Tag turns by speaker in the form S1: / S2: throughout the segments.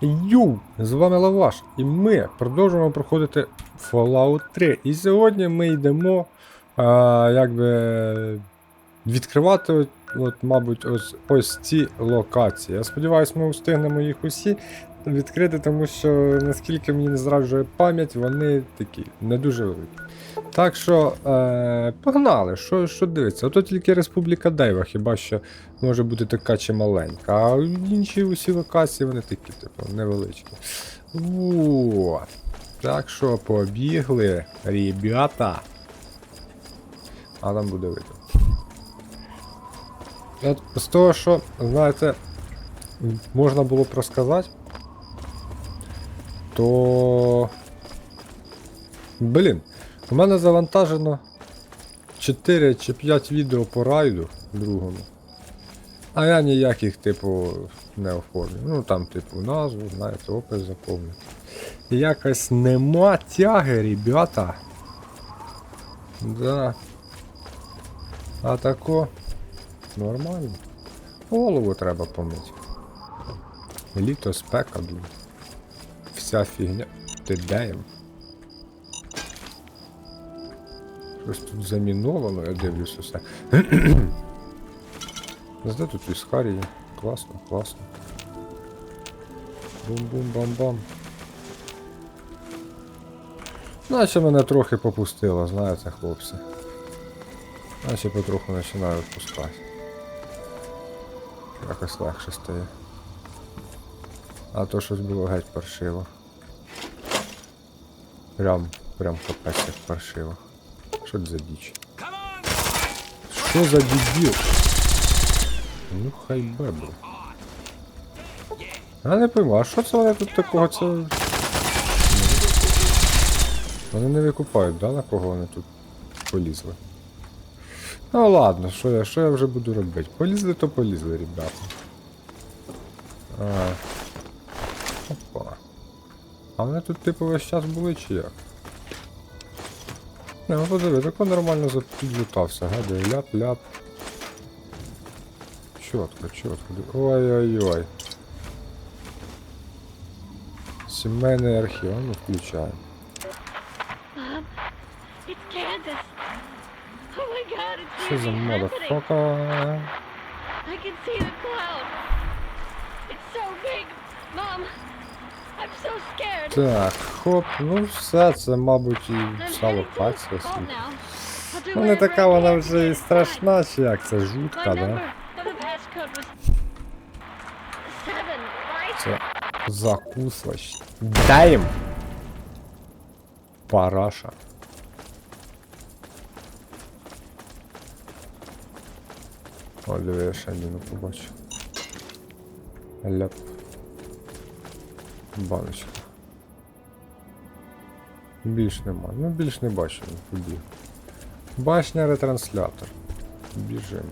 S1: Ю! З вами Лаваш, і ми продовжуємо проходити Fallout 3. І сьогодні ми йдемо а, якби відкривати, от, мабуть, ось, ось ці локації. Я сподіваюся, ми встигнемо їх усі відкрити, тому що, наскільки мені не зраджує пам'ять, вони такі не дуже великі. Так що, е, погнали, що, що дивиться? Ото тільки Республіка Дейва, хіба що може бути така чи маленька, а інші усі локації вони такі, типу, невеличкі. О, так що побігли, ребята. А там буде видно. От з того, що, знаєте, можна було б розказати, то. Блін, у мене завантажено 4 чи 5 відео по райду другому. А я ніяких, типу, не оформлю. Ну там, типу, назву, знаєте, опис заповню. Якось нема тяги, ребята. Да. А тако. Нормально. Голову треба помити. Літо спека, блін. Вся фігня. Ти де? Щось тут заміновано, я дивлюсь усе. Зде тут віскарі. Класно, класно. Бум-бум-бам-бам. Наче мене трохи попустило, знаєте, хлопці. Наче потроху починаю відпускати. Якось легше стає. А то щось було геть паршиво. Прям, прям капець як паршиво. Що це за діч? Що за дебіл? Ну хай бебру. Я не пойму, а що це вони тут такого це. Вони не викупають, да, на кого вони тут полізли. Ну ладно, що я, що я вже буду робити? Полізли, то полізли, ребята. А. Опа. А вони тут типу весь час були чи як? Не, ну подиви, тако нормально за- підлутався, гадай, ляп-ляп. Чітко, чітко. Ой-ой-ой. Сімейний архів, ну включаємо.
S2: Oh
S1: Що за
S2: happening. I can see the cloud. It's so big. Mom.
S1: Так, хоп, ну все, це, мабуть, і локація.
S2: vault
S1: світ. Ну не така вона вже і страшна, чи як це жутка, да? Це закусвач. Дай їм! Параша. О, диви, я ще один побачив. Ляп. Баночка. Більш нема. Ну більш не не побіг. Башня ретранслятор. Біжим.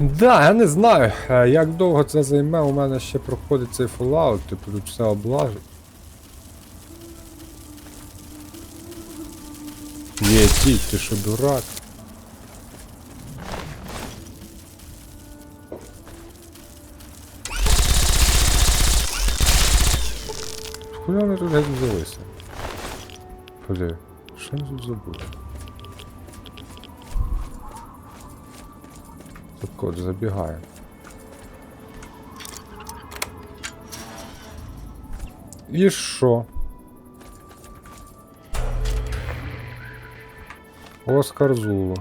S1: Да, я не знаю, е, як довго це займе, у мене ще проходить цей Fallout, типу тут все облажу. Є ті, ти що дурак. Куди вони тут геть взялися? Ходи, що вони тут забули? Тут кот забігає. І що? Оскар Зулу.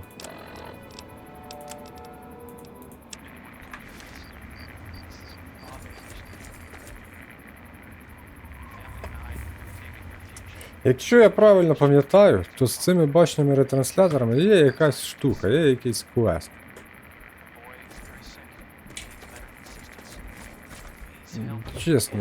S1: Якщо я правильно пам'ятаю, то з цими башнями ретрансляторами є якась штука, є якийсь квест. Чесно.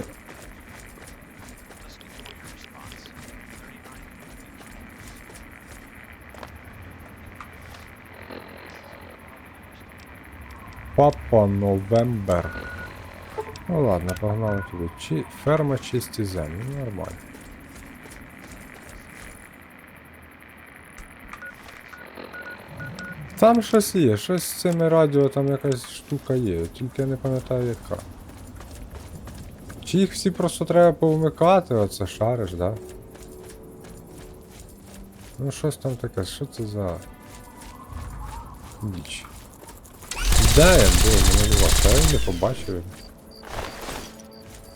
S1: Папа Новембер. Ну ладно, погнали туди. Чи... Ферма чисті землі. Ну, нормально. Там щось є, щось з цими радіо там якась штука є, тільки я не пам'ятаю яка. Чи їх всі просто треба повмикати, оце шариш, да? Ну щось там таке, що це за... Діч. Де я був, не малював, я не побачив.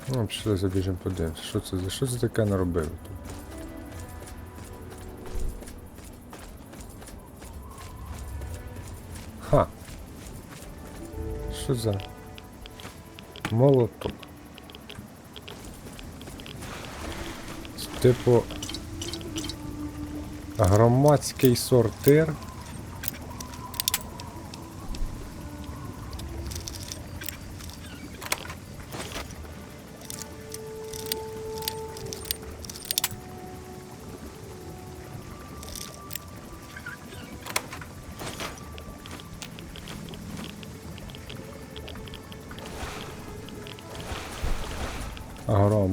S1: Ну, пішли забіжимо подивимося, що це за що це таке наробили тут. Ха. Що за молоток? Типу громадський сортир.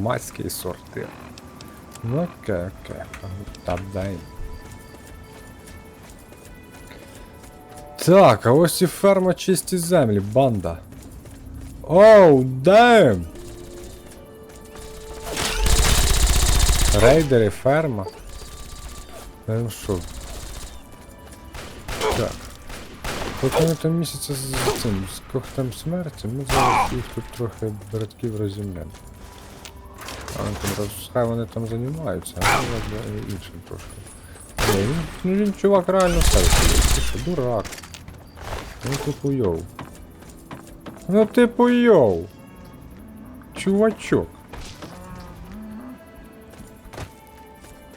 S1: Громадський сортир. Ну окей, окей. Та дай. Так, а ось і ферма чисті землі, банда. Оу, дайм! Рейдери, ферма. Ну що? Так. Поки там місяця з цим, з когтем смерті, ми зараз їх тут трохи братків розімнемо. Хай вони там займаються, а ми якби іншим трошки. Ні, ну він чувак реально ставить. Ти що, дурак? Ну типу йоу. Ну типу йоу. Чувачок.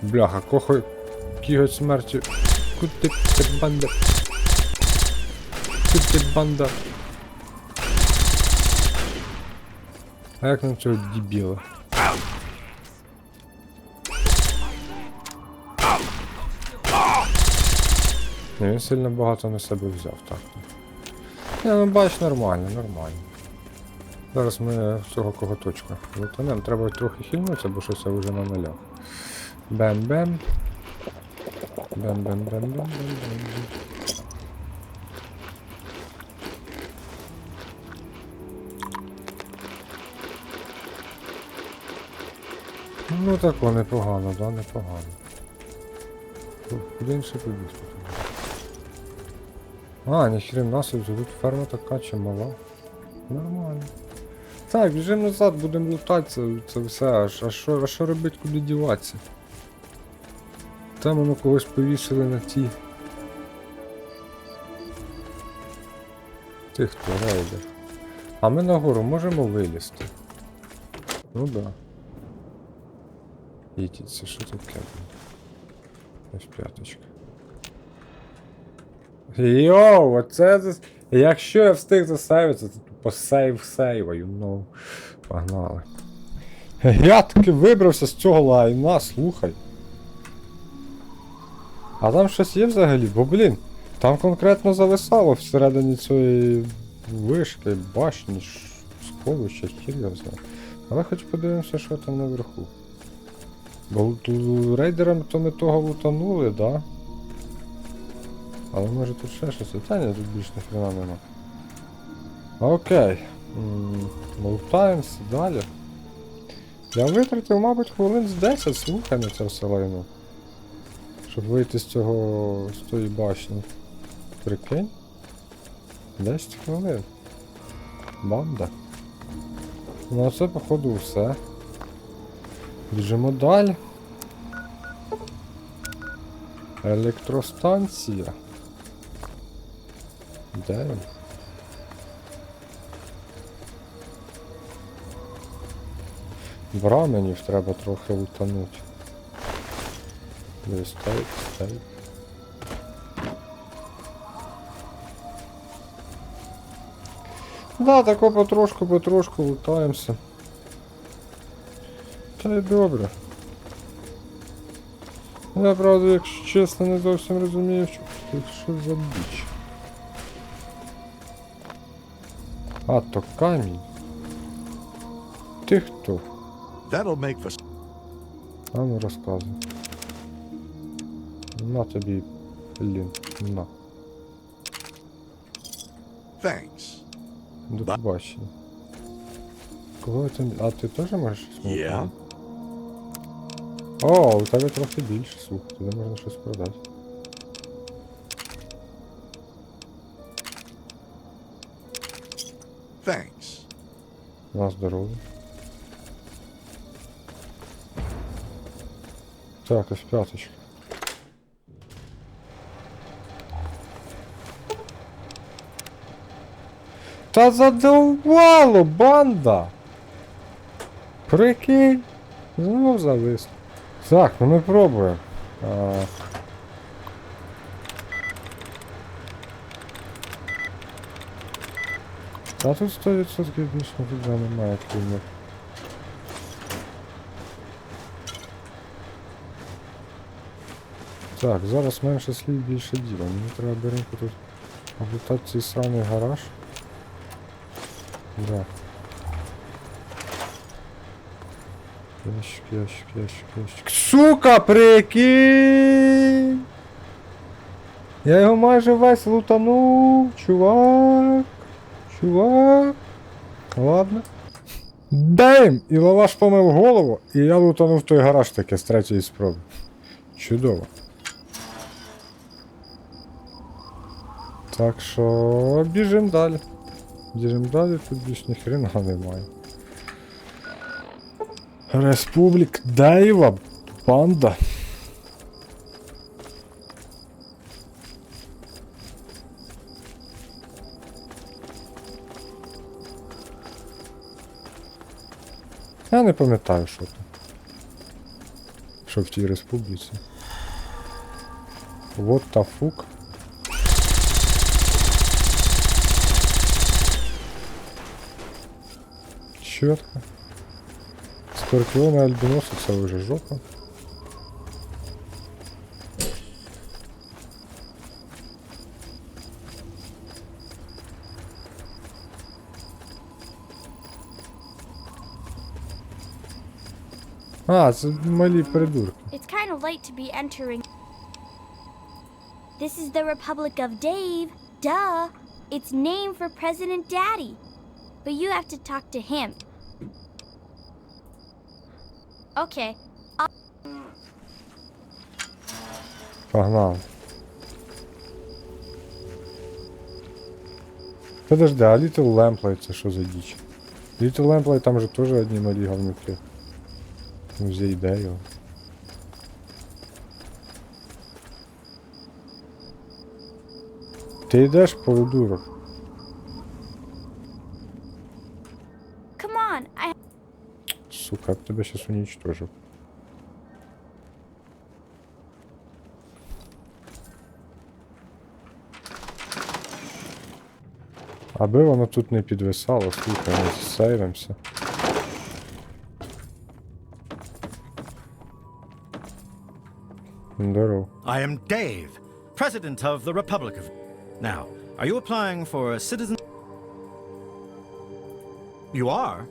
S1: Бляха, кохо кіготь смерті. Куди ти банда? Куди банда? А як нам цього дебіла? Ні, він сильно багато на себе взяв, так. Ні, ну бач, нормально, нормально. Зараз ми цього коготочка лутанем. Треба трохи хильнутися, бо щось я вже на нулях. Бем-бем. Бем-бем-бем-бем-бем-бем. Ну тако непогано, да, непогано. Куди інше побігти? А, ніхрена собі, тут ферма така чимала. Нормально. Так, біжимо назад, будемо лутати це, це все. А, що, а що робити, куди діватися? Там воно когось повісили на ті. Ти хто, рейдер? А ми нагору можемо вилізти? Ну да. Їдіть, що таке? Ось п'яточка. Йоу, оце зас- Якщо я встиг засейвитися, то тупо сейв сейваю, ну. Погнали. Я таки вибрався з цього лайна, слухай. А там щось є взагалі? Бо блін, там конкретно зависало всередині цієї вишки, башні, сховища, хір я знаю. Але хоч подивимося, що там наверху. Бо рейдерам то ми того лутанули, да? Але може тут ще щось? Та ні, тут більш ніхрена нема. Окей. М, Лутаємося далі. Я витратив, мабуть, хвилин з 10 слухай на це все лайно. Щоб вийти з цього. з тої башні. Прикинь? 10 хвилин. Банда. Ну а це походу все. Біжимо далі. Електростанція. Де він? Браменів треба трохи лутануть. Десь стейк, стейк. Да, тако потрошку, потрошку лутаємося. Та й добре. Я правда, якщо чесно, не зовсім розумію, що, що за біч. А, то камінь. Ти хто?
S3: That'll make for
S1: А ну розказуй. На тобі, блін, на.
S3: Thanks.
S1: До
S3: Ба-
S1: побачення. Кого ти. А ти теж можеш щось мені
S3: Я?
S1: продати? О, у тебе трохи більше, слухай, туди можна щось продати.
S3: Thanks.
S1: На здоров'я. Так, ось п'яточка. Та задовбало, банда! Прикинь! Знов завис. Так, ну ми пробуємо. А... Тут 100% більше вже немає кільних. Так, зараз менше слів, більше діла. Мені треба беренько тут облутати цей сраний гараж. Да. Ящик, ящик, ящик, ящик. Сука, прикинь! Я його майже весь лутанув, чувак. Чувак. Ладно. Бейм! І лаваш помив голову, і я лутанув той гараж таки з третьої спроби. Чудово. Так що біжим далі. Біжим далі, тут більш ніхрена немає. Республік Дейва, банда. Я не пам'ятаю, що там. Що в тій республіці. Вот та фук. Чітко. Скорпіони альбіноси це вже жопа. А, це малі придурки.
S4: It's kind of late to be entering. This is the Republic of Dave. Duh. It's named for President Daddy. But you have to talk to him. Okay.
S1: Погнали. Подожди, а Little Lamplight це що за діч? Little Lamplight там же теж одні малі говнюки. Музей де його. Ти йдеш.
S4: Come. I
S1: Сука, я б тебе щас уничтожив. Аби воно тут не підвисало, слухай, ми сейвимося. Здоров.
S5: I am Dave, President of the Republic of. Now, are you applying for a citizen? You are?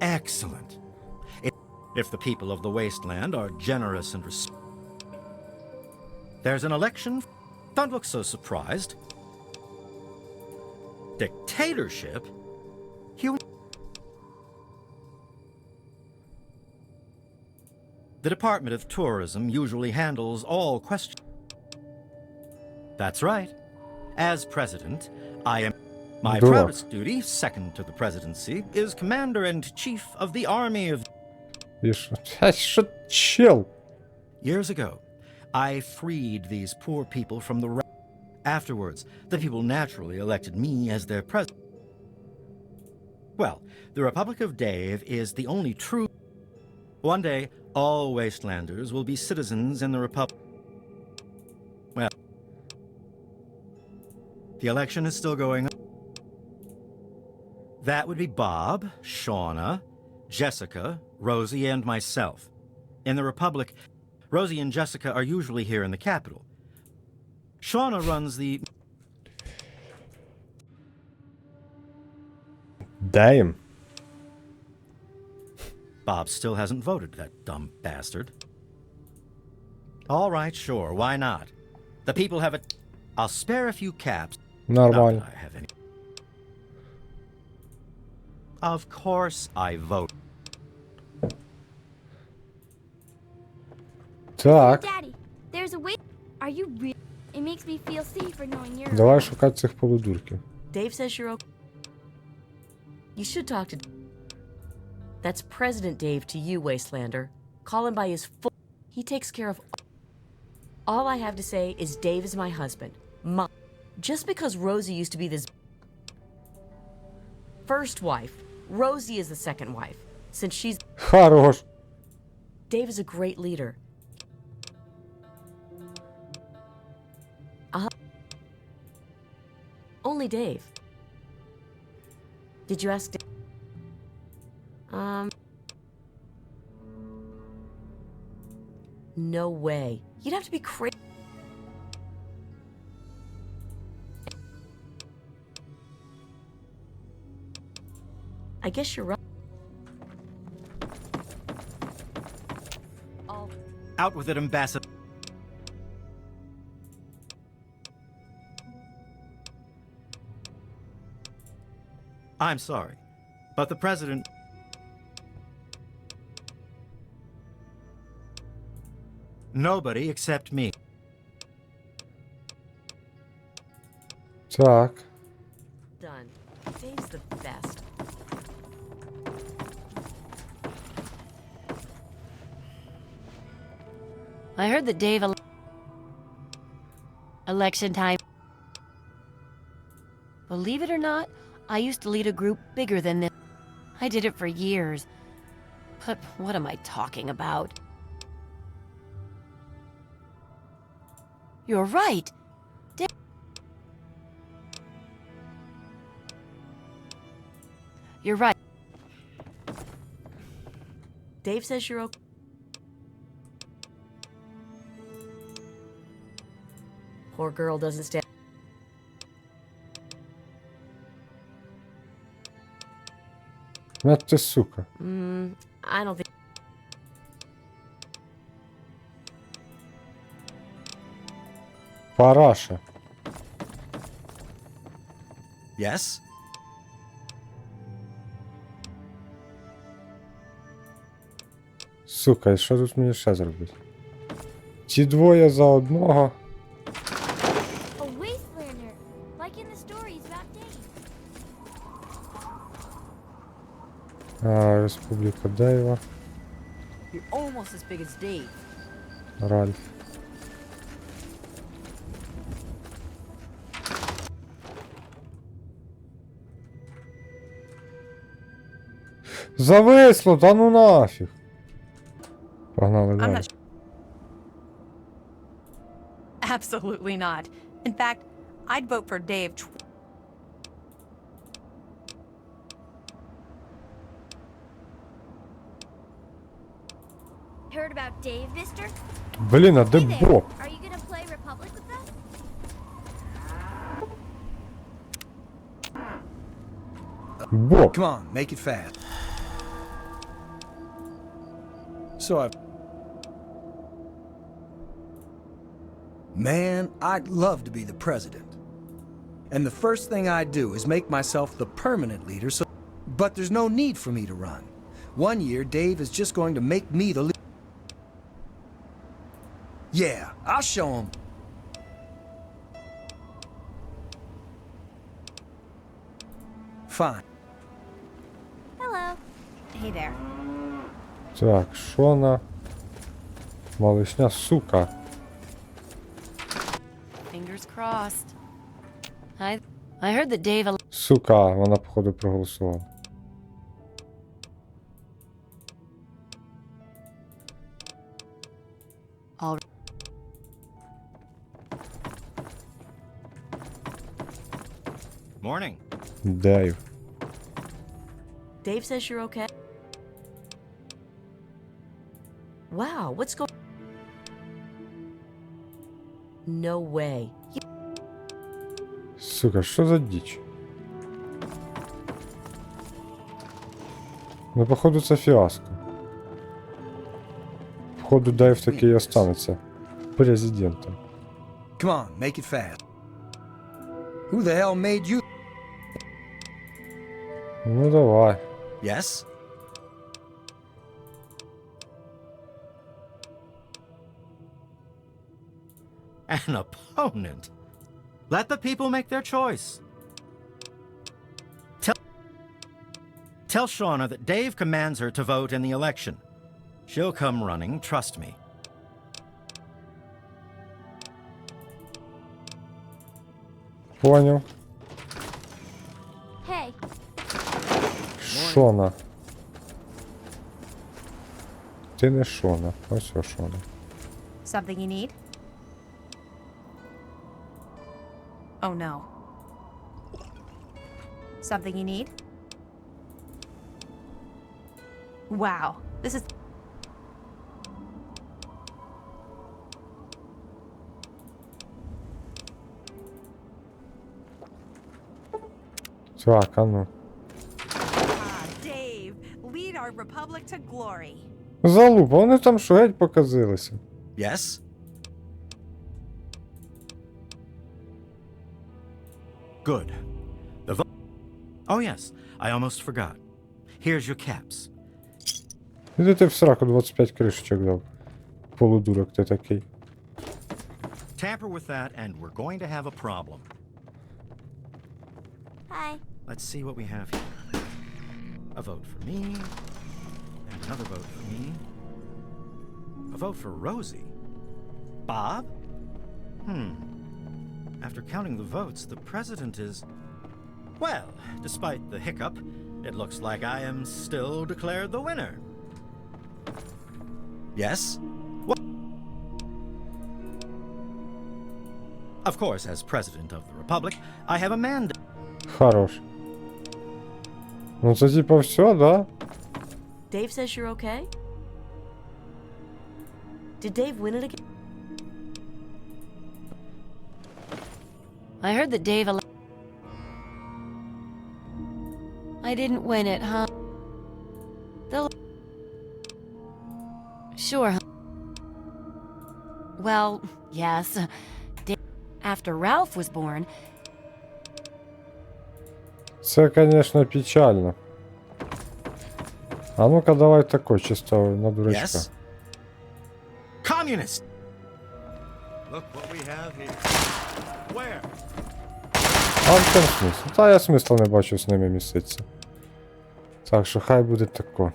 S5: Excellent. If, if the people of the wasteland are generous and res- There's an election? Don't look so surprised. Dictatorship? The Department of Tourism usually handles all questions. That's right. As president, I am. My proudest duty, second to the presidency, is commander and chief of the army of.
S1: You should Chill.
S5: Years ago, I freed these poor people from the. Afterwards, the people naturally elected me as their president. Well, the Republic of Dave is the only true. One day, all wastelanders will be citizens in the Republic. Well, the election is still going on. That would be Bob, Shauna, Jessica, Rosie, and myself. In the Republic, Rosie and Jessica are usually here in the capital. Shauna runs the.
S1: Damn.
S5: Bob still hasn't voted, that dumb bastard. All right, sure, why not? The people have it. I'll spare a few caps. Not
S1: Нормально.
S5: that I have any. Of course I vote.
S1: Так,
S4: Daddy, there's a way. Are you real? It makes me feel safer knowing you're.
S1: давай шукати цих полудурків.
S3: Dave says you're okay. You should talk to. That's President Dave to you, Wastelander. Call him by his full. He takes care of. All I have to say is Dave is my husband. My. Just because Rosie used to be this. First wife, Rosie is the second wife. Since she's.
S1: Хорош.
S3: Dave is a great leader. Uh, only Dave. Did you ask? Da- No way. You'd have to be crazy. I guess you're right. All
S5: Out with it, Ambassador. I'm sorry, but the President. Nobody except me.
S1: Так.
S3: done. Dave's the best.
S6: I heard that Dave. Ele- Election time. Believe it or not, I used to lead a group bigger than this. I did it for years. But what am I talking about? You're right. Da- You're right.
S3: Dave says you're okay. Poor girl doesn't stand.
S1: Ну ти сука.
S3: Mm, I don't think.
S1: Параша.
S5: Yes?
S1: Сука, і що тут мені ще зробити? Ці двоє за одного.
S4: A wastelander, like in the stories about Dave.
S1: А, Республіка Дейва.
S3: You're almost as big as Dave.
S1: Ральф. Зависло, та ну нафіг. Погнали
S7: I'm
S1: далі.
S7: not. Absolutely not. In fact, I'd vote for Dave. Tw-
S4: Heard about Dave, mister?
S1: Блін, а де
S4: Hey there.
S1: Боб?
S4: Are you gonna play Republic with us?
S1: Боб.
S8: Come on, make it fast. So I've. Man, I'd love to be the president. And the first thing I'd do is make myself the permanent leader so. But there's no need for me to run. One year, Dave is just going to make me the leader. Yeah, I'll show him. Fine.
S4: Hello.
S7: hey there.
S1: Так, Шона. Малишня, сука.
S6: Fingers crossed. I I heard that Dave. Ele-
S1: Сука, вона походу проголосувала.
S5: Morning.
S1: Дейв.
S3: Dave says you're okay. Wow, what's going? No way. You-
S1: Сука, що за діч? Ну, походу, це фіаско. Походу, Дейв таки і останеться президентом.
S8: Come on, make it fast. Who the hell made you?
S1: Ну давай.
S5: Yes? An opponent? Let the people make their choice. Tell, tell Shauna that Dave commands her to vote in the election. She'll come running, trust me.
S1: Поняв.
S4: Hey,
S1: Шона. Ти не Шона. Ось о Шона.
S7: Something you need? Oh no. Something you need? Wow, this is.
S1: Так, а ну.
S7: Ah, Dave, lead our republic to glory.
S1: Залупа, вони там що геть показилися.
S5: Yes? Good. The vote. Oh, yes, I almost forgot. Here's your caps.
S1: Іди ти в сраку 25 кришечок дав. Полудурок ти такий.
S5: Tamper with that, and we're going to have a problem.
S4: hi.
S5: Let's see what we have here. A vote for me, and another vote for me. A vote for Rosie. Bob? Hmm. After counting the votes, the president is. Well, despite the hiccup, it looks like I am still declared the winner. Yes? What? Of course, as president of the republic, I have a mandate.
S1: Хорош. Ну це типа все, да?
S3: Dave says you're okay? Did Dave win it again?
S6: I heard that Dave. ele- I didn't win it, huh? The. Sure. huh? Well, yes. Da- After Ralph was born,
S1: Це, конечно, печально. А ну-ка давай такой чисто на дурачка.
S5: Yes? Communist! Look what we have here. Where?
S1: А в чому смисл? Та я смисла не бачу з ними міситися. Так що хай буде тако.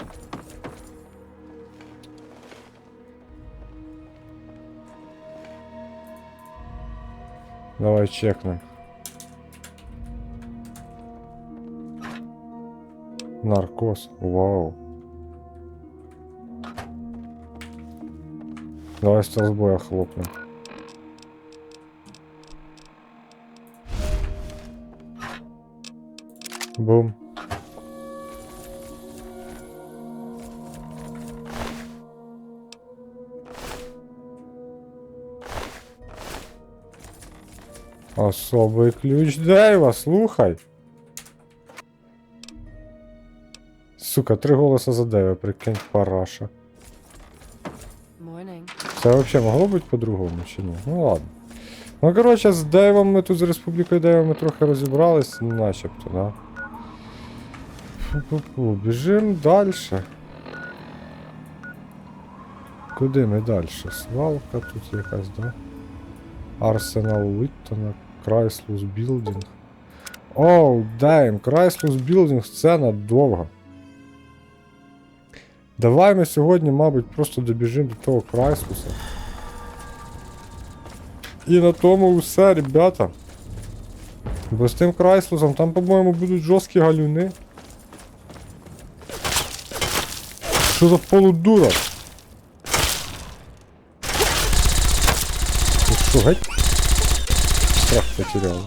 S1: Давай чекнем. Наркоз. Вау. Давай стелсбоя хлопнем. Бум. Особий ключ Дейва, слухай. Сука, три голоса за Дейва, прикинь, параша. Це взагалі могло бути по-другому чи ні? Ну ладно. Ну, коротше, з Дейвом ми тут з Республікою Дейва ми трохи розібрались, начебто, да. Фу-фу-фу, біжим далі. Куди ми далі? Свалка тут якась, да? Арсенал Уіттона, Крайслус Білдинг. Оу, дайм, Крайслус Білдинг, сцена довга. Давай ми сьогодні, мабуть, просто добіжимо до того Крайслуса. І на тому все, ребята. Бо з тим Крайслусом там, по-моєму, будуть жорсткі галюни. Що за полудура? Ти що, геть? Страх потеряли.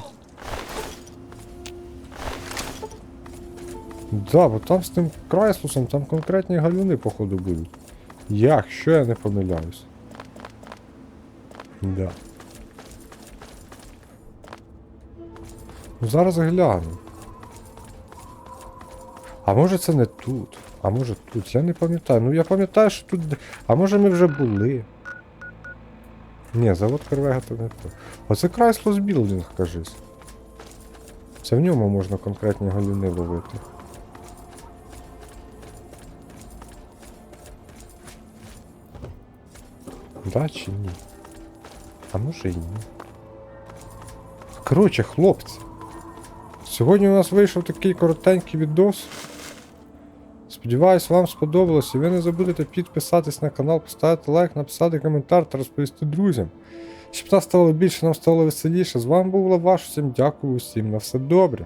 S1: Да, бо там з тим Крайслусом там конкретні галюни, походу, будуть. Як? Що я не помиляюсь? Да. Ну зараз гляну. А може це не тут? А може тут? Я не пам'ятаю. Ну я пам'ятаю, що тут. А може ми вже були. Ні, завод Корвега то не то. Оце Крайслос білдинг, кажись. Це в ньому можна конкретні галюни ловити. Да чи ні? А може і ні. Коротше, хлопці. Сьогодні у нас вийшов такий коротенький відос. Сподіваюсь, вам сподобалось. І ви не забудете підписатись на канал, поставити лайк, написати коментар та розповісти друзям. Щоб нас ставало більше, нам стало веселіше. З вами був Лаваш. Всім дякую, усім на все добре.